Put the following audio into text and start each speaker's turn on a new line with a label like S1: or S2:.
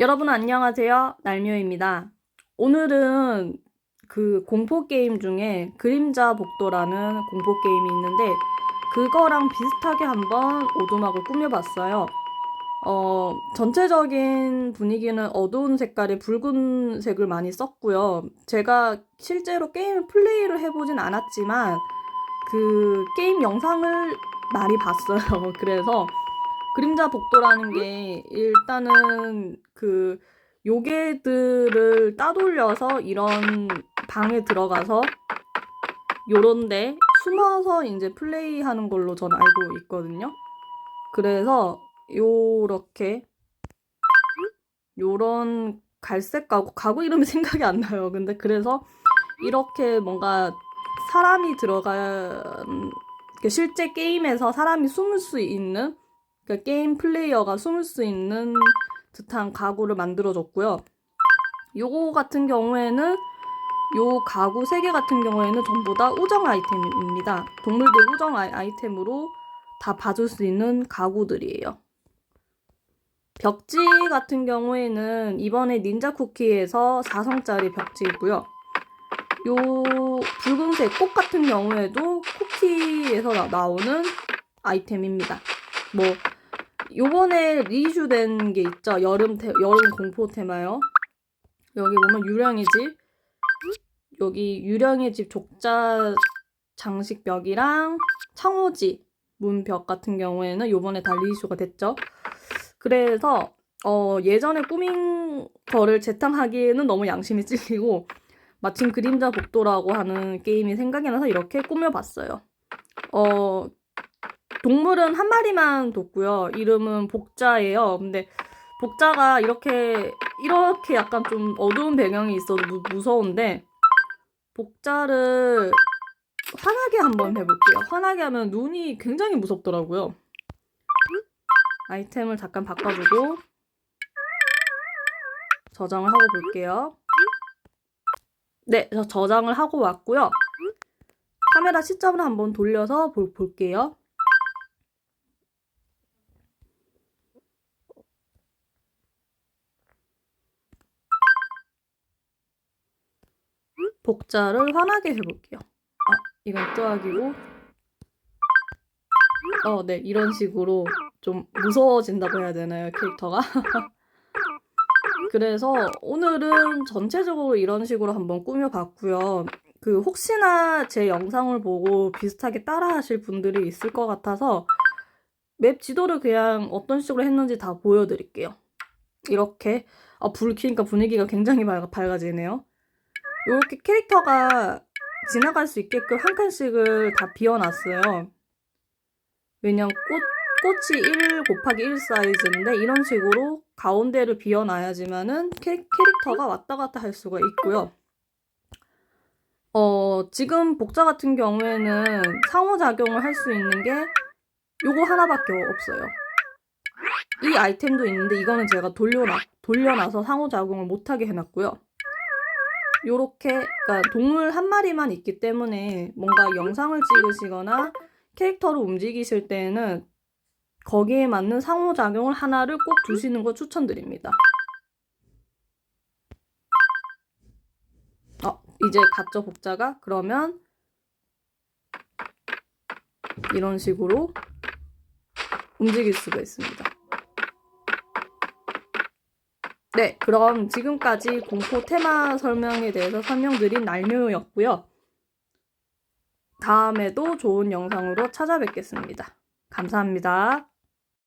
S1: 여러분 안녕하세요. 날묘입니다. 오늘은 그 공포 게임 중에 그림자 복도라는 공포 게임이 있는데 그거랑 비슷하게 한번 오두막을 꾸며봤어요. 어, 전체적인 분위기는 어두운 색깔의 붉은색을 많이 썼고요. 제가 실제로 게임을 플레이를 해보진 않았지만 그 게임 영상을 많이 봤어요. 그래서 그림자 복도라는 게 일단은 그 요괴들을 따돌려서 이런 방에 들어가서 요런데 숨어서 이제 플레이하는 걸로 전 알고 있거든요. 그래서 요렇게 요런 갈색 가구 가구 이름이 생각이 안 나요. 근데 그래서 이렇게 뭔가 사람이 들어간 그 실제 게임에서 사람이 숨을 수 있는 그러니까 게임 플레이어가 숨을 수 있는 듯한 가구를 만들어줬고요. 요거 같은 경우에는 요 가구 세개 같은 경우에는 전부 다 우정 아이템입니다. 동물들 우정 아이- 아이템으로 다 봐줄 수 있는 가구들이에요. 벽지 같은 경우에는 이번에 닌자 쿠키에서 4성짜리 벽지이고요. 요 붉은색 꽃 같은 경우에도 쿠키에서 나- 나오는 아이템입니다. 뭐 요번에 리슈된 게 있죠. 여름 테, 여름 공포 테마요. 여기 보면 유령의 집 여기 유령의 집 족자 장식벽이랑 창호지 문벽 같은 경우에는 요번에 다 리슈가 됐죠. 그래서 어, 예전에 꾸민 거를 재탕하기에는 너무 양심이 찔리고 마침 그림자 복도라고 하는 게임이 생각이 나서 이렇게 꾸며봤어요. 어, 동물은 한 마리만 뒀고요. 이름은 복자예요. 근데 복자가 이렇게 이렇게 약간 좀 어두운 배경이 있어도 무, 무서운데 복자를 환하게 한번 해볼게요. 환하게 하면 눈이 굉장히 무섭더라고요. 아이템을 잠깐 바꿔주고 저장을 하고 볼게요. 네, 저 저장을 하고 왔고요. 카메라 시점을 한번 돌려서 볼, 볼게요. 복자를 환하게 해볼게요. 아, 이건 뜨악이고. 어, 네, 이런 식으로 좀 무서워진다고 해야 되나요, 캐릭터가? 그래서 오늘은 전체적으로 이런 식으로 한번 꾸며봤고요. 그 혹시나 제 영상을 보고 비슷하게 따라 하실 분들이 있을 것 같아서 맵 지도를 그냥 어떤 식으로 했는지 다 보여드릴게요. 이렇게 아, 불 켜니까 분위기가 굉장히 밝아, 밝아지네요. 이렇게 캐릭터가 지나갈 수 있게끔 한 칸씩을 다 비워놨어요. 왜냐면 꽃, 꽃이 1 곱하기 1 사이즈인데 이런 식으로 가운데를 비워놔야지만은 캐, 캐릭터가 왔다 갔다 할 수가 있고요. 어, 지금 복자 같은 경우에는 상호작용을 할 수 있는 게 요거 하나밖에 없어요. 이 아이템도 있는데 이거는 제가 돌려놔, 돌려놔서 상호작용을 못하게 해놨고요. 요렇게 그러니까 동물 한 마리만 있기 때문에 뭔가 영상을 찍으시거나 캐릭터를 움직이실 때에는 거기에 맞는 상호작용을 하나를 꼭 두시는 거 추천드립니다. 어, 이제 갔죠, 복자가? 그러면 이런 식으로 움직일 수가 있습니다. 네, 그럼 지금까지 공포 테마 설명에 대해서 설명드린 날묘였고요. 다음에도 좋은 영상으로 찾아뵙겠습니다. 감사합니다.